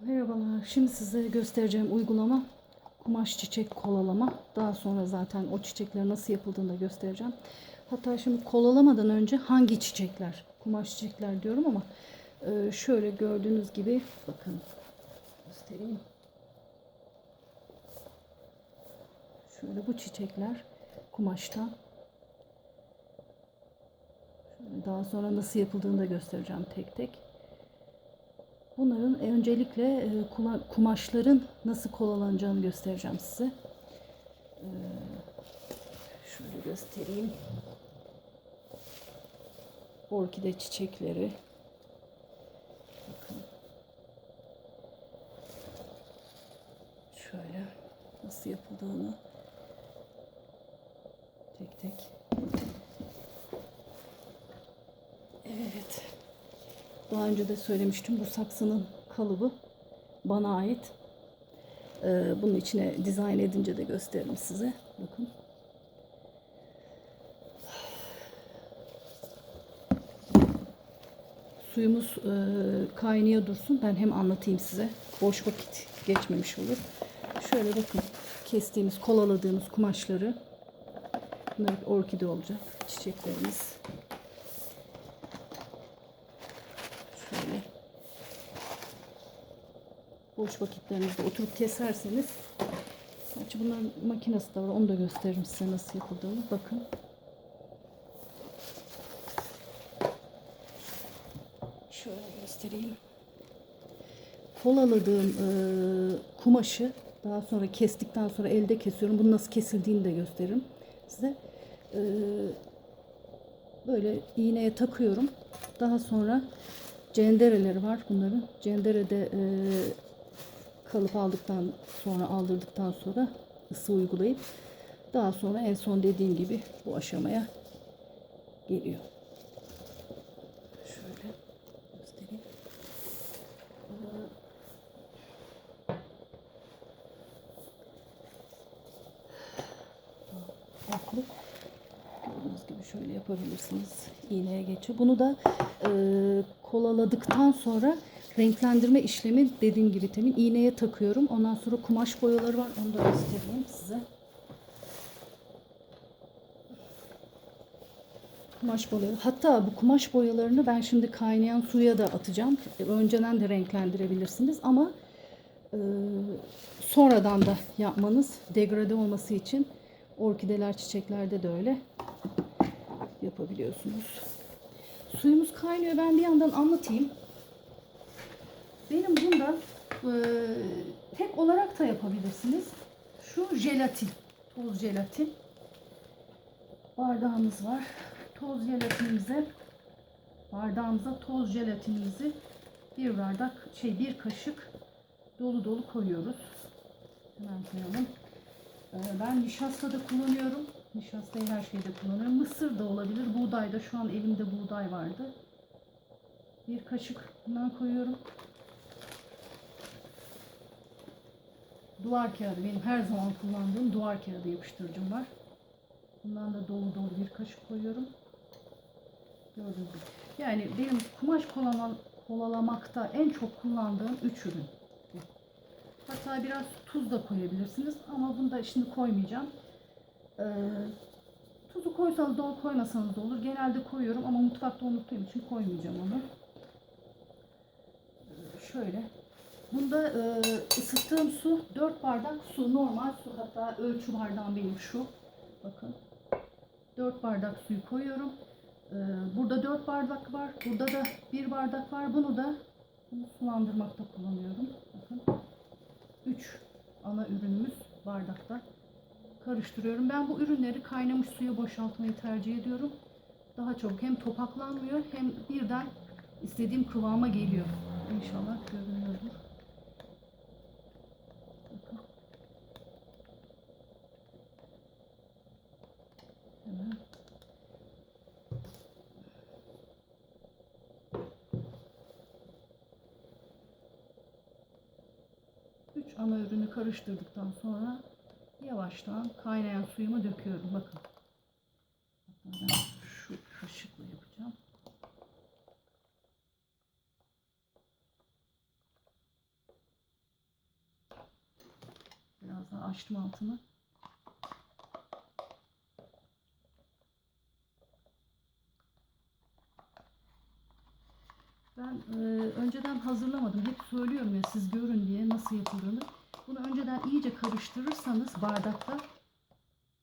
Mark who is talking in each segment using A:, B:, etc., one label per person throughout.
A: Merhabalar. Şimdi size göstereceğim uygulama kumaş çiçek kolalama. Daha sonra zaten o çiçekler nasıl yapıldığını da göstereceğim. Hatta şimdi kolalamadan önce hangi çiçekler, kumaş çiçekler diyorum ama e, şöyle gördüğünüz gibi bakın göstereyim. Şöyle bu çiçekler kumaştan. Şöyle daha sonra nasıl yapıldığını da göstereceğim tek tek. Bunların öncelikle e, kuma- kumaşların nasıl kolalanacağını göstereceğim size. Ee, Şöyle göstereyim. Orkide çiçekleri. Bakın. Şöyle nasıl yapıldığını tek tek. Evet. Daha önce de söylemiştim bu saksının kalıbı bana ait. Ee, bunun içine dizayn edince de gösteririm size. Bakın. Suyumuz e, kaynıyor dursun. Ben hem anlatayım size. Boş vakit geçmemiş olur. Şöyle bakın. Kestiğimiz, kolaladığımız kumaşları. Bunlar orkide olacak. Çiçeklerimiz. Şöyle. Boş vakitlerinizde oturup keserseniz. Gerçi bunların makinesi de var. Onu da gösteririm size nasıl yapıldığını. Bakın. Şöyle göstereyim. Kolaladığım e, kumaşı daha sonra kestikten sonra elde kesiyorum. Bunu nasıl kesildiğini de gösteririm size. E, böyle iğneye takıyorum. Daha sonra cendereleri var bunların. Cenderede e, kalıp aldıktan sonra aldırdıktan sonra ısı uygulayıp daha sonra en son dediğim gibi bu aşamaya geliyor. Şöyle göstereyim. Aklı gördüğünüz gibi şöyle yapabilirsiniz. İğneye geçiyor. Bunu da e, kolaladıktan sonra renklendirme işlemi dediğim gibi temin iğneye takıyorum. Ondan sonra kumaş boyaları var. Onu da göstereyim size. Kumaş boyaları. Hatta bu kumaş boyalarını ben şimdi kaynayan suya da atacağım. E, Önceden de renklendirebilirsiniz ama e, sonradan da yapmanız degrade olması için orkideler çiçeklerde de öyle yapabiliyorsunuz. Suyumuz kaynıyor. Ben bir yandan anlatayım. Benim bundan e, tek olarak da yapabilirsiniz. Şu jelatin, toz jelatin. Bardağımız var. Toz jelatinimize bardağımıza toz jelatinimizi bir bardak şey bir kaşık dolu dolu koyuyoruz. Hemen koyalım. Ee, Ben nişasta da kullanıyorum. Nişastayı her şeyde kullanıyorum. Mısır da olabilir. Buğday da şu an elimde buğday vardı. Bir kaşık bundan koyuyorum. Duvar kağıdı benim her zaman kullandığım duvar kağıdı yapıştırıcım var. Bundan da dolu dolu bir kaşık koyuyorum. Gördüğünüz gibi. Yani benim kumaş kolama, kolalamakta en çok kullandığım üç ürün. bu. Hatta biraz tuz da koyabilirsiniz ama bunu da şimdi koymayacağım. Ee, tuzu koysanız da olur, koymasanız da olur. Genelde koyuyorum ama mutfakta unuttuğum için koymayacağım onu. Şöyle. Bunda e, ısıttığım su 4 bardak su normal su hatta ölçü bardağım benim şu. Bakın. 4 bardak suyu koyuyorum. Ee, burada 4 bardak var. Burada da 1 bardak var. Bunu da bunu sulandırmakta kullanıyorum. Bakın. 3 ana ürünümüz bardakta. Karıştırıyorum. Ben bu ürünleri kaynamış suya boşaltmayı tercih ediyorum. Daha çok hem topaklanmıyor hem birden istediğim kıvama geliyor. İnşallah görünüyordur. Bakın. Hemen. Üç ana ürünü karıştırdıktan sonra yavaştan kaynayan suyumu döküyorum. Bakın. Ben şu kaşıkla yapacağım. Biraz daha açtım altını. Ben e, önceden hazırlamadım. Hep söylüyorum ya siz görün diye nasıl yapıldığını. Bunu önceden iyice karıştırırsanız bardakta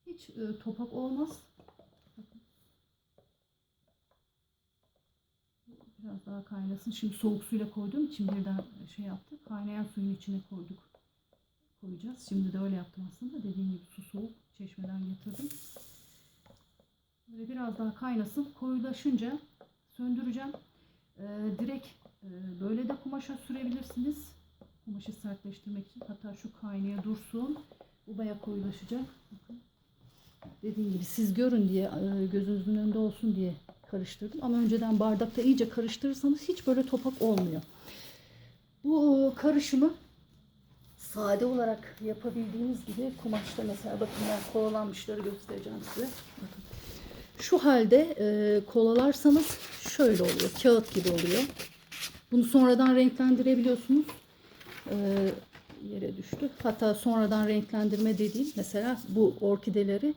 A: hiç e, topak olmaz. Biraz daha kaynasın. Şimdi soğuk suyla koyduğum için birden şey yaptık. Kaynayan suyun içine koyduk. Koyacağız. Şimdi de öyle yaptım aslında. Dediğim gibi su soğuk. Çeşmeden getirdim. Böyle biraz daha kaynasın. Koyulaşınca söndüreceğim. Ee, direkt e, böyle de kumaşa sürebilirsiniz. Kumaşı sertleştirmek için. Hatta şu kaynaya dursun. Bu baya koyulaşacak. Bakın. Dediğim gibi siz görün diye e, gözünüzün önünde olsun diye karıştırdım. Ama önceden bardakta iyice karıştırırsanız hiç böyle topak olmuyor. Bu e, karışımı sade olarak yapabildiğiniz gibi kumaşta mesela bakın ben kolalanmışları göstereceğim size. Bakın. Şu halde e, kolalarsanız şöyle oluyor. Kağıt gibi oluyor. Bunu sonradan renklendirebiliyorsunuz. E, yere düştü. Hatta sonradan renklendirme dediğim mesela bu orkideleri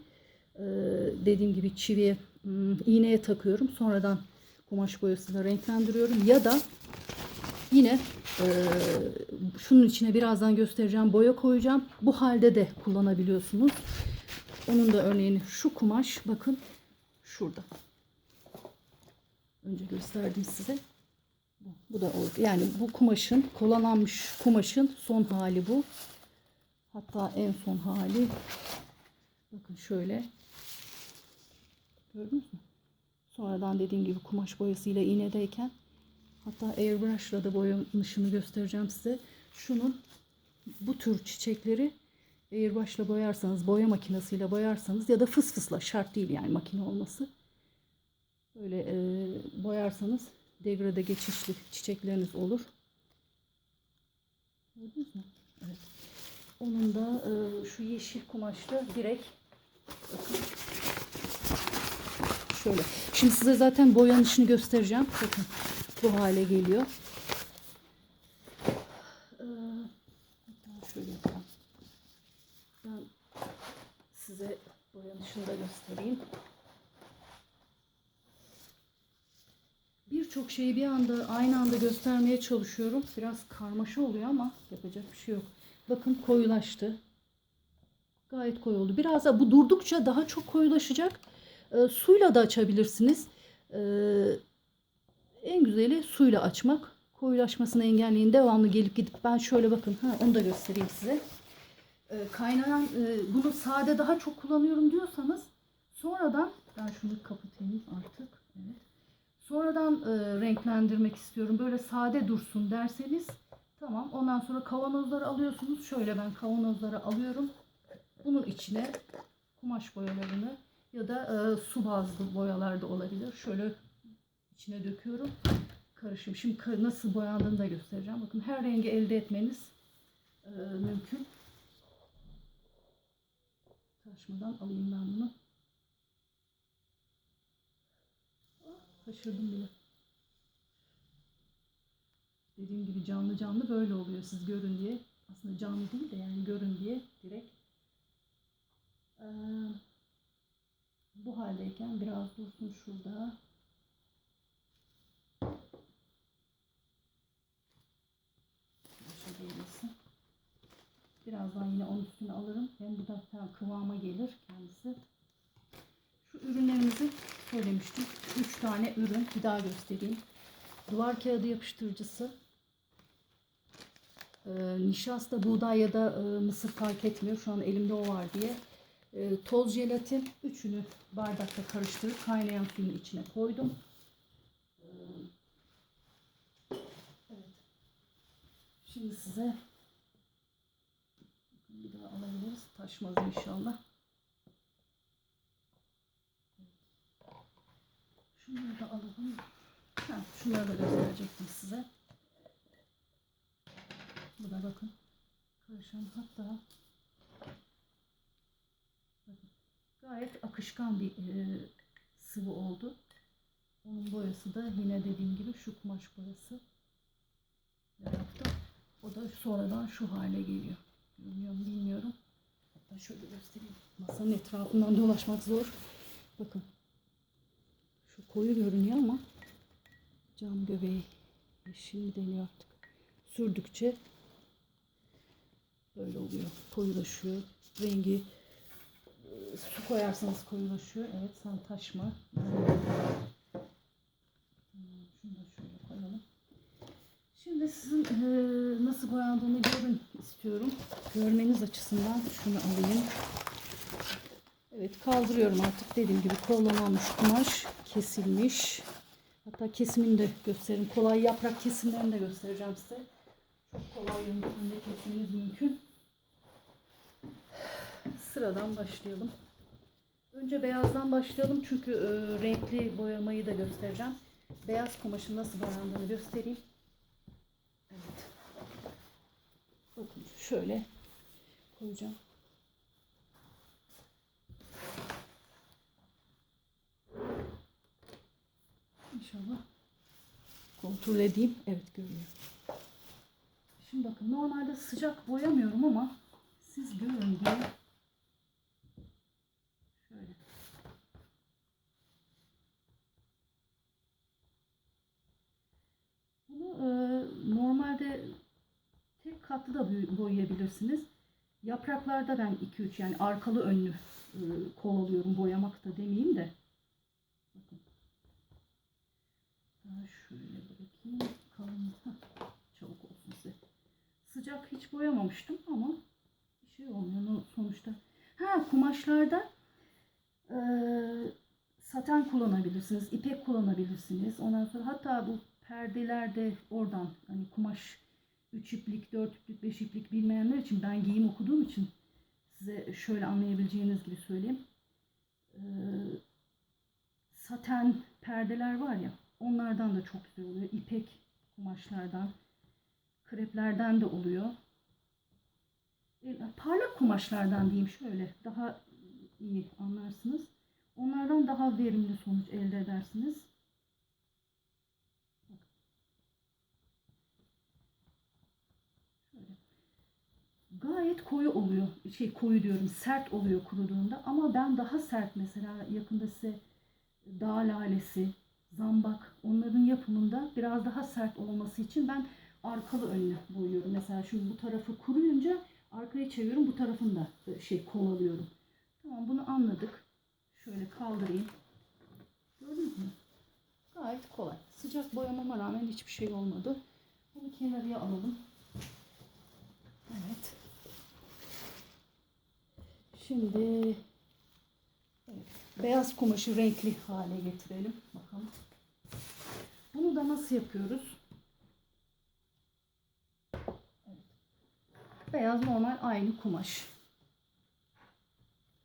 A: e, dediğim gibi çiviye hmm, iğneye takıyorum. Sonradan kumaş boyasıyla renklendiriyorum. Ya da yine e, şunun içine birazdan göstereceğim boya koyacağım. Bu halde de kullanabiliyorsunuz. Onun da örneğini şu kumaş bakın şurada. Önce gösterdim size. Bu, bu da o. Yani bu kumaşın kolananmış kumaşın son hali bu. Hatta en son hali. Bakın şöyle. Gördünüz mü? Sonradan dediğim gibi kumaş boyasıyla iğnedeyken hatta airbrush'la da boyanışını göstereceğim size. Şunun bu tür çiçekleri airbrush'la boyarsanız, boya makinesiyle boyarsanız ya da fıs fısla şart değil yani makine olması. Böyle e, boyarsanız degrade geçişli çiçekleriniz olur. Gördünüz mü? Evet. Onun da e, şu yeşil kumaşta direkt bakın şöyle. Şimdi size zaten boyanışını göstereceğim. Bakın bu hale geliyor. Ee, hatta şöyle yapalım. Ben size boyanışını da göstereyim. Birçok şeyi bir anda aynı anda göstermeye çalışıyorum. Biraz karmaşa oluyor ama yapacak bir şey yok. Bakın koyulaştı. Gayet koyu oldu. Biraz da bu durdukça daha çok koyulaşacak. E, suyla da açabilirsiniz. E, en güzeli suyla açmak. Koyulaşmasını engelleyin. Devamlı gelip gidip ben şöyle bakın. Ha, onu da göstereyim size. E, kaynayan e, bunu sade daha çok kullanıyorum diyorsanız sonradan ben şunu kapatayım artık. Evet. Sonradan e, renklendirmek istiyorum. Böyle sade dursun derseniz tamam. Ondan sonra kavanozları alıyorsunuz. Şöyle ben kavanozları alıyorum. Bunun içine kumaş boyalarını ya da e, su bazlı boyalar da olabilir. Şöyle içine döküyorum. Karışım. Şimdi nasıl boyandığını da göstereceğim. Bakın her rengi elde etmeniz e, mümkün. Taşmadan alayım ben bunu. Taşırdım bile. Dediğim gibi canlı canlı böyle oluyor siz görün diye. Aslında canlı değil de yani görün diye direkt. Ee, bu haldeyken biraz dursun şurada. Değilsin. Birazdan yine onun üstüne alırım. Hem bu da kıvama gelir kendisi. Ürünlerimizi söylemiştim. 3 tane ürün. Bir daha göstereyim. Duvar kağıdı yapıştırıcısı. Ee, nişasta, buğday ya da e, mısır fark etmiyor. Şu an elimde o var diye. Ee, toz jelatin. Üçünü bardakta karıştırıp kaynayan suyun içine koydum. Ee, evet. Şimdi size bir daha alabiliriz. Taşmaz inşallah. Şunları da alalım. Ha, şunları da gösterecektim size. Bu da bakın. Karışan hatta bakın, gayet akışkan bir e, sıvı oldu. Onun boyası da yine dediğim gibi şu kumaş boyası yaptım. O da sonradan şu hale geliyor. Görünüyor bilmiyorum. Hatta şöyle göstereyim. Masanın etrafından dolaşmak zor. Bakın. Şu koyu görünüyor ama cam göbeği yeşil mi deniyor artık. Sürdükçe böyle oluyor. Koyulaşıyor. Rengi e, su koyarsanız koyulaşıyor. Evet sen taşma. Şunu da şöyle koyalım. Şimdi sizin eee, nasıl boyandığını görün istiyorum. Görmeniz açısından şunu alayım. Evet kaldırıyorum artık dediğim gibi kollanılmış kumaş kesilmiş. Hatta kesimini de göstereyim. Kolay yaprak kesimlerini de göstereceğim size. Çok kolay yöntemle kesiminiz mümkün. Sıradan başlayalım. Önce beyazdan başlayalım çünkü e, renkli boyamayı da göstereceğim. Beyaz kumaşın nasıl boyandığını göstereyim. Evet. Bakın şöyle koyacağım. İnşallah kontrol edeyim. Evet görünüyor. Şimdi bakın normalde sıcak boyamıyorum ama siz görün diye şöyle Bunu e, normalde tek katlı da boy- boyayabilirsiniz. Yapraklarda ben 2-3 yani arkalı önlü e, kol alıyorum. Boyamak da demeyeyim de. Bakın. Daha şöyle bırakayım. Kalın. Çabuk olsun size. Sıcak hiç boyamamıştım ama bir şey olmuyor sonuçta. Ha kumaşlarda e, saten kullanabilirsiniz, ipek kullanabilirsiniz. Ondan sonra hatta bu perdelerde oradan hani kumaş 3 iplik, 4 iplik, 5 iplik bilmeyenler için ben giyim okuduğum için size şöyle anlayabileceğiniz gibi söyleyeyim. Ee, saten perdeler var ya onlardan da çok güzel oluyor. İpek kumaşlardan, kreplerden de oluyor. E, parlak kumaşlardan diyeyim şöyle daha iyi anlarsınız. Onlardan daha verimli sonuç elde edersiniz. Gayet koyu oluyor. Şey koyu diyorum sert oluyor kuruduğunda ama ben daha sert mesela yakında size dağ lalesi, zambak onların yapımında biraz daha sert olması için ben arkalı önlü boyuyorum. Mesela şimdi bu tarafı kuruyunca arkaya çeviriyorum bu tarafını da e, şey kol alıyorum. Tamam bunu anladık. Şöyle kaldırayım. Gördünüz mü? Gayet kolay. Sıcak boyamama rağmen hiçbir şey olmadı. Bunu kenarıya alalım. Evet. Şimdi evet, beyaz kumaşı renkli hale getirelim. Bakalım. Bunu da nasıl yapıyoruz? Beyaz normal aynı kumaş.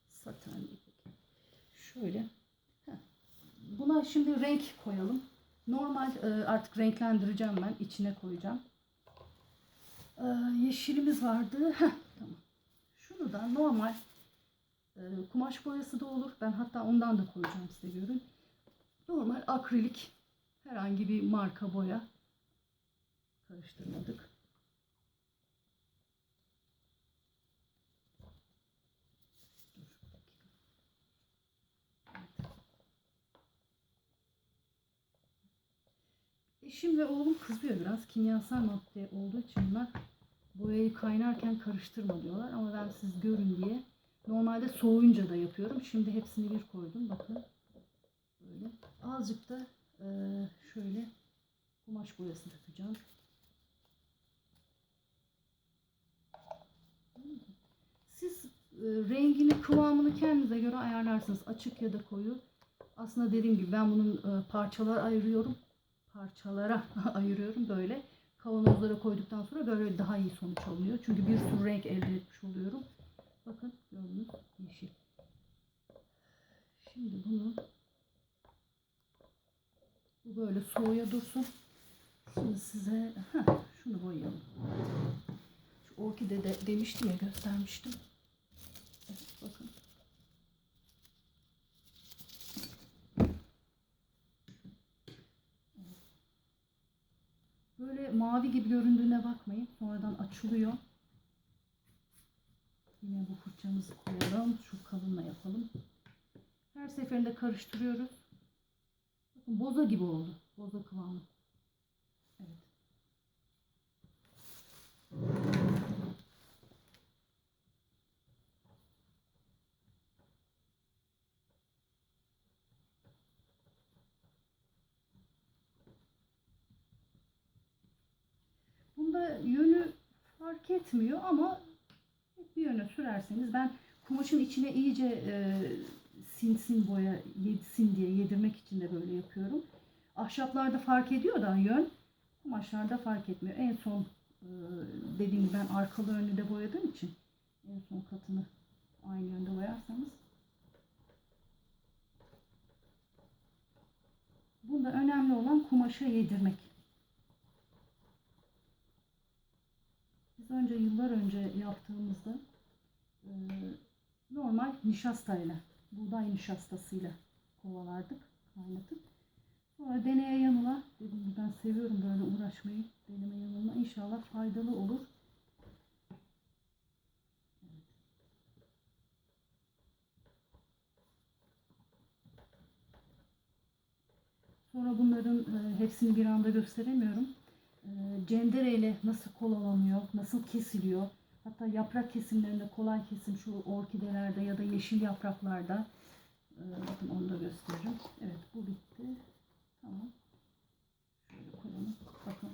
A: Saten. Şöyle. Buna şimdi renk koyalım. Normal e, artık renklendireceğim ben. içine koyacağım. E, yeşilimiz vardı. Tamam. Şunu da normal e, kumaş boyası da olur. Ben hatta ondan da koyacağım size görün. Normal akrilik herhangi bir marka boya karıştırmadık. Eşim ve oğlum kızıyor biraz. Kimyasal madde olduğu için bunlar boyayı kaynarken karıştırma diyorlar. Ama ben siz görün diye normalde soğuyunca da yapıyorum. Şimdi hepsini bir koydum. Bakın. Böyle. Azıcık da eee, şöyle kumaş boyası dökeceğim. Siz e, rengini, kıvamını kendinize göre ayarlarsınız. Açık ya da koyu. Aslında dediğim gibi ben bunun e, parçalar ayırıyorum. Parçalara ayırıyorum böyle. Kavanozlara koyduktan sonra böyle daha iyi sonuç alınıyor. Çünkü bir sürü renk elde etmiş oluyorum. Bakın gördünüz yeşil. Şimdi bunu bu böyle soğuya dursun. Şimdi size heh, şunu boyayalım. Şu orkide ya göstermiştim. Evet bakın. Böyle mavi gibi göründüğüne bakmayın. Sonradan açılıyor. Yine bu fırçamızı koyalım. Şu kalınla yapalım. Her seferinde karıştırıyoruz. Bakın boza gibi oldu. Boza kıvamı. Evet. Bunda yönü fark etmiyor ama bir yöne sürerseniz ben kumaşın içine iyice e, sinsin boya yetsin diye yedirmek için de böyle yapıyorum. Ahşaplarda fark ediyor da yön kumaşlarda fark etmiyor. En son e, dediğim gibi ben arkalı önlü de boyadığım için en son katını aynı yönde boyarsanız Bunda önemli olan kumaşa yedirmek. Önce yıllar önce yaptığımızda e, normal nişastayla, buğday nişastasıyla kovalardık, kaynatıp. Sonra deneye yanıla, dedim ben seviyorum böyle uğraşmayı, deneme yanılma inşallah faydalı olur. Sonra bunların e, hepsini bir anda gösteremiyorum. E, cendere ile nasıl kolalanıyor, nasıl kesiliyor. Hatta yaprak kesimlerinde kolay kesim şu orkidelerde ya da yeşil yapraklarda. E, bakın onu da gösteririm. Evet bu bitti. Tamam. Şöyle koyalım. Bakın.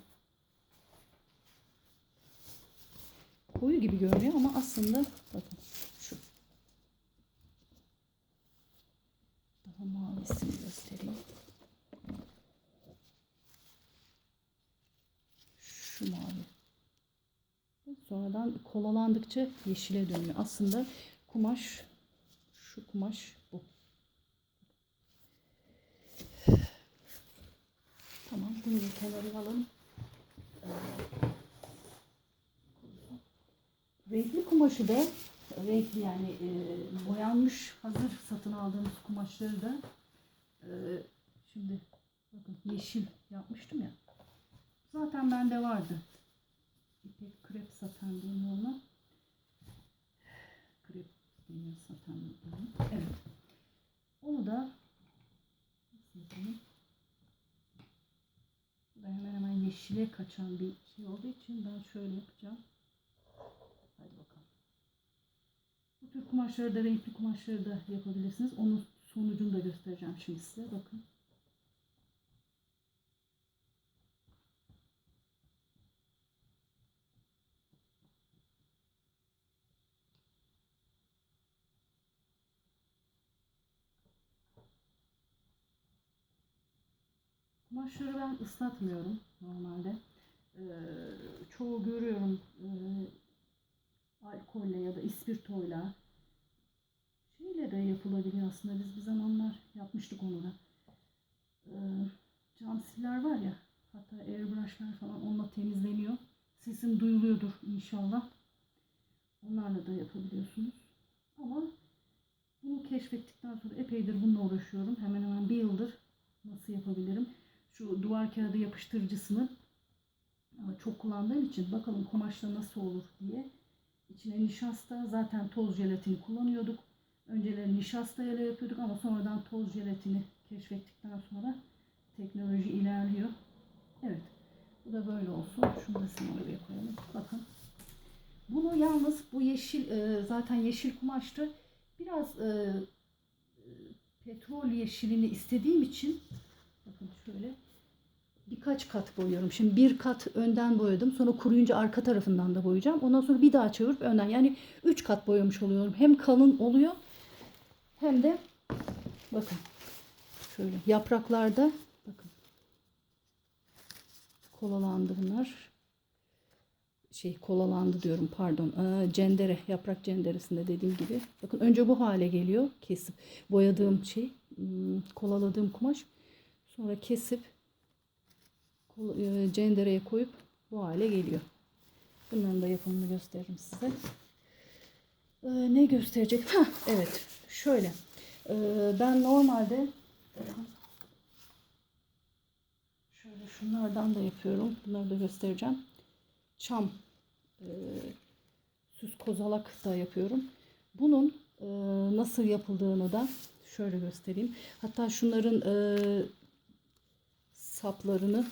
A: Koyu gibi görünüyor ama aslında bakın şu. Daha mavisini göstereyim. Şu mavi. Sonradan kolalandıkça yeşile dönüyor. Aslında kumaş şu kumaş bu. Tamam bunu bir kenara alalım. Ee, Renkli kumaşı da renkli yani e, boyanmış hazır satın aldığımız kumaşları da e, şimdi bakın yeşil yapmıştım ya. Zaten bende vardı. İpek krep saten deniyor ona. Krep deniyor saten deniyor. Evet. Onu da? Bu da hemen hemen yeşile kaçan bir şey olduğu için ben şöyle yapacağım. Hadi bakalım. Bu tür kumaşları da renkli kumaşları da yapabilirsiniz. Onun sonucunu da göstereceğim şimdi size. Bakın. Kumaşları ben ıslatmıyorum normalde. Ee, çoğu görüyorum e, alkolle ya da ispirtoyla şeyle de yapılabiliyor aslında. Biz bir zamanlar yapmıştık onu da. Ee, cam siller var ya hatta airbrushlar falan onunla temizleniyor. Sesim duyuluyordur inşallah. Onlarla da yapabiliyorsunuz. Ama bunu keşfettikten sonra epeydir bununla uğraşıyorum. Hemen hemen bir yıldır nasıl yapabilirim? Şu duvar kağıdı yapıştırıcısını ama çok kullandığım için bakalım kumaşla nasıl olur diye. İçine nişasta zaten toz jelatini kullanıyorduk. Önceleri nişasta ile yapıyorduk ama sonradan toz jelatini keşfettikten sonra teknoloji ilerliyor. Evet. Bu da böyle olsun. Şunu da oraya koyalım. Bakın. Bunu yalnız bu yeşil e, zaten yeşil kumaştı. Biraz e, e, petrol yeşilini istediğim için bakın şöyle birkaç kat boyuyorum. Şimdi bir kat önden boyadım. Sonra kuruyunca arka tarafından da boyayacağım. Ondan sonra bir daha çevirip önden. Yani üç kat boyamış oluyorum. Hem kalın oluyor hem de bakın şöyle yapraklarda bakın kolalandı bunlar. Şey kolalandı diyorum pardon. Aa, cendere yaprak cenderesinde dediğim gibi. Bakın önce bu hale geliyor kesip boyadığım şey hmm, kolaladığım kumaş. Sonra kesip cendereye koyup bu hale geliyor. Bunların da yapımını gösteririm size. Ee, ne gösterecek? Heh, evet. Şöyle. Ee, ben normalde şöyle şunlardan da yapıyorum. Bunları da göstereceğim. Çam e, süs kozalak da yapıyorum. Bunun e, nasıl yapıldığını da şöyle göstereyim. Hatta şunların e, saplarını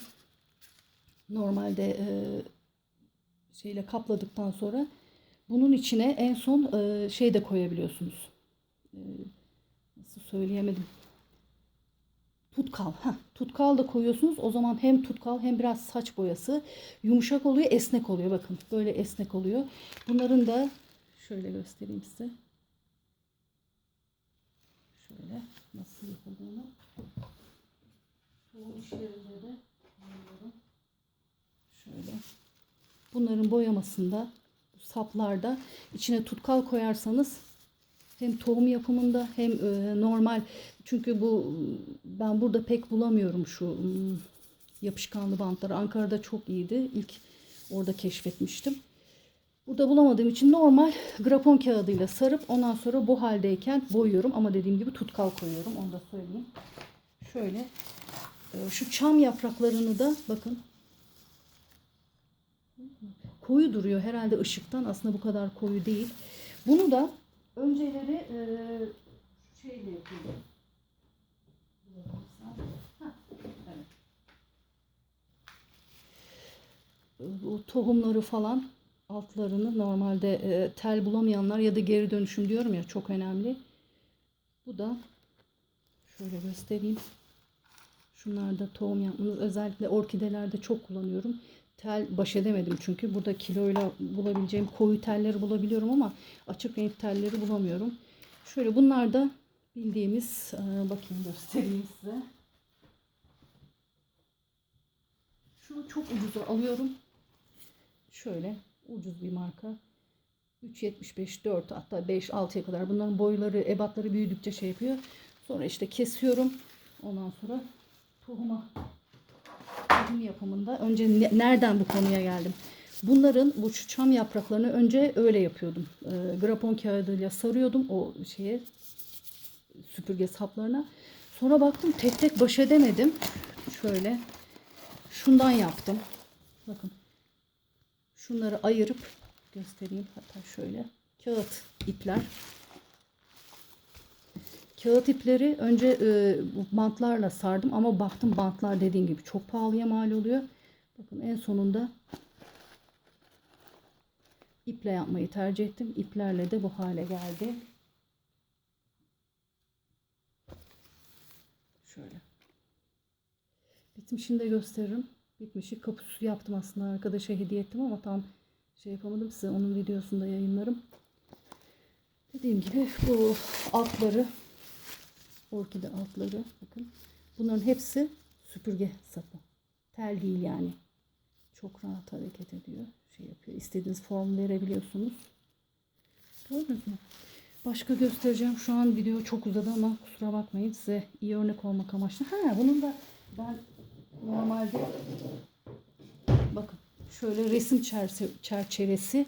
A: normalde e, şeyle kapladıktan sonra bunun içine en son e, şey de koyabiliyorsunuz. E, nasıl söyleyemedim. Tutkal. Heh, tutkal da koyuyorsunuz. O zaman hem tutkal hem biraz saç boyası yumuşak oluyor, esnek oluyor. Bakın böyle esnek oluyor. Bunların da şöyle göstereyim size. Şöyle nasıl yapıldığını. Bu işlerinde de. Şöyle. Bunların boyamasında bu saplarda içine tutkal koyarsanız hem tohum yapımında hem e, normal çünkü bu ben burada pek bulamıyorum şu hmm, yapışkanlı bantları. Ankara'da çok iyiydi. İlk orada keşfetmiştim. Burada bulamadığım için normal grafon kağıdıyla sarıp ondan sonra bu haldeyken boyuyorum. Ama dediğim gibi tutkal koyuyorum. Onu da söyleyeyim. Şöyle e, şu çam yapraklarını da bakın koyu duruyor herhalde ışıktan. Aslında bu kadar koyu değil. Bunu da önceleri e, şeyle yapıyorum. Bu tohumları falan altlarını normalde e, tel bulamayanlar ya da geri dönüşüm diyorum ya çok önemli. Bu da şöyle göstereyim. Şunlarda tohum yapmanız özellikle orkidelerde çok kullanıyorum. Tel baş edemedim çünkü burada kiloyla bulabileceğim koyu telleri bulabiliyorum ama açık renk telleri bulamıyorum. Şöyle bunlar da bildiğimiz e, bakayım göstereyim size. Şunu çok ucuza alıyorum. Şöyle ucuz bir marka. 3.75, 4 hatta 5, 6'ya kadar. Bunların boyları, ebatları büyüdükçe şey yapıyor. Sonra işte kesiyorum. Ondan sonra tohuma tohum yapımında önce ne- nereden bu konuya geldim? Bunların bu çam yapraklarını önce öyle yapıyordum. E, grapon kağıdıyla sarıyordum o şeye süpürge saplarına. Sonra baktım tek tek baş edemedim. Şöyle şundan yaptım. Bakın. Şunları ayırıp göstereyim. Hatta şöyle kağıt ipler. Kağıt ipleri önce e, bantlarla sardım ama baktım bantlar dediğim gibi çok pahalıya mal oluyor. Bakın en sonunda iple yapmayı tercih ettim. İplerle de bu hale geldi. Şöyle. Bitmişini de gösteririm. Bitmişi kapusu yaptım aslında arkadaşa hediye ettim ama tam şey yapamadım size onun videosunu da yayınlarım. Dediğim gibi bu altları orkide altları bakın. Bunların hepsi süpürge sapı. Tel değil yani. Çok rahat hareket ediyor. Şey yapıyor. İstediğiniz form verebiliyorsunuz. Gördünüz mü? Başka göstereceğim. Şu an video çok uzadı ama kusura bakmayın. Size iyi örnek olmak amaçlı. Ha bunun da ben normalde bakın şöyle resim çerçevesi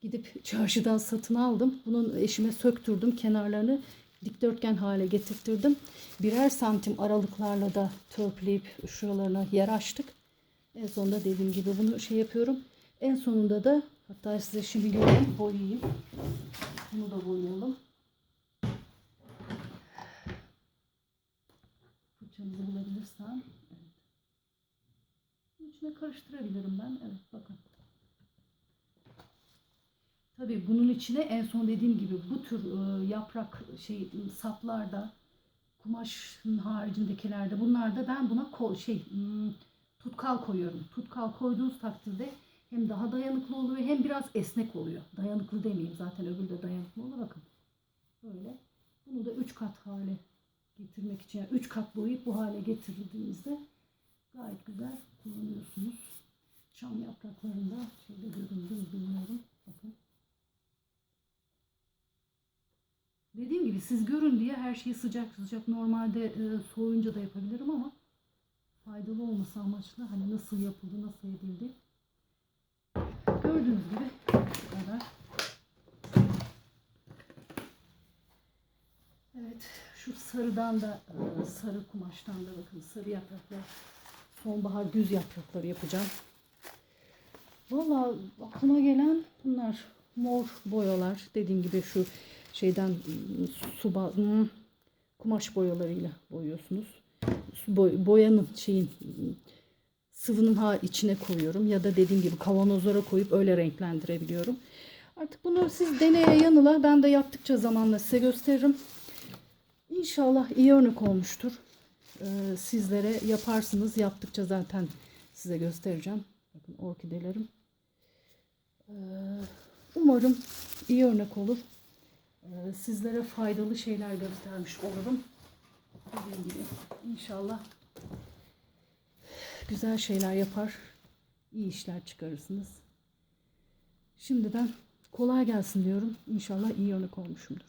A: gidip çarşıdan satın aldım. Bunun eşime söktürdüm kenarlarını dikdörtgen hale getirttirdim. Birer santim aralıklarla da törpüleyip şuralarına yer açtık. En sonunda dediğim gibi bunu şey yapıyorum. En sonunda da hatta size şimdi göreyim boyayayım. Bunu da boyayalım. Fırçamızı bulabilirsem. Evet. İçine karıştırabilirim ben. Evet bakın. Tabii bunun içine en son dediğim gibi bu tür e, yaprak şey saplarda kumaşın haricindekilerde bunlarda ben buna kol şey hmm, tutkal koyuyorum. Tutkal koyduğunuz takdirde hem daha dayanıklı oluyor hem biraz esnek oluyor. Dayanıklı demeyeyim zaten öbürü de dayanıklı olur bakın. Böyle. Bunu da 3 kat hale getirmek için 3 kat boyayıp bu hale getirdiğinizde gayet güzel kullanıyorsunuz. Çam yapraklarında şöyle göründü bilmiyorum. Bakın. Dediğim gibi siz görün diye her şeyi sıcak sıcak normalde e, soğuyunca da yapabilirim ama faydalı olması amaçlı hani nasıl yapıldı, nasıl edildi. Gördüğünüz gibi bu kadar. Evet, şu sarıdan da e, sarı kumaştan da bakın sarı yapraklar. Sonbahar düz yaprakları yapacağım. Vallahi aklıma gelen bunlar. Mor boyalar dediğim gibi şu şeyden ım, su ba- ım, kumaş boyalarıyla boyuyorsunuz. Su boy- boyanın şeyin sıvının ha içine koyuyorum ya da dediğim gibi kavanozlara koyup öyle renklendirebiliyorum. Artık bunu siz deneye yanıla ben de yaptıkça zamanla size gösteririm. İnşallah iyi örnek olmuştur. Ee, sizlere yaparsınız. Yaptıkça zaten size göstereceğim. Bakın orkidelerim. Ee, umarım iyi örnek olur. Ee, sizlere faydalı şeyler göstermiş olurum. Dediğim gibi inşallah güzel şeyler yapar, iyi işler çıkarırsınız. Şimdiden kolay gelsin diyorum. İnşallah iyi örnek olmuşumdur.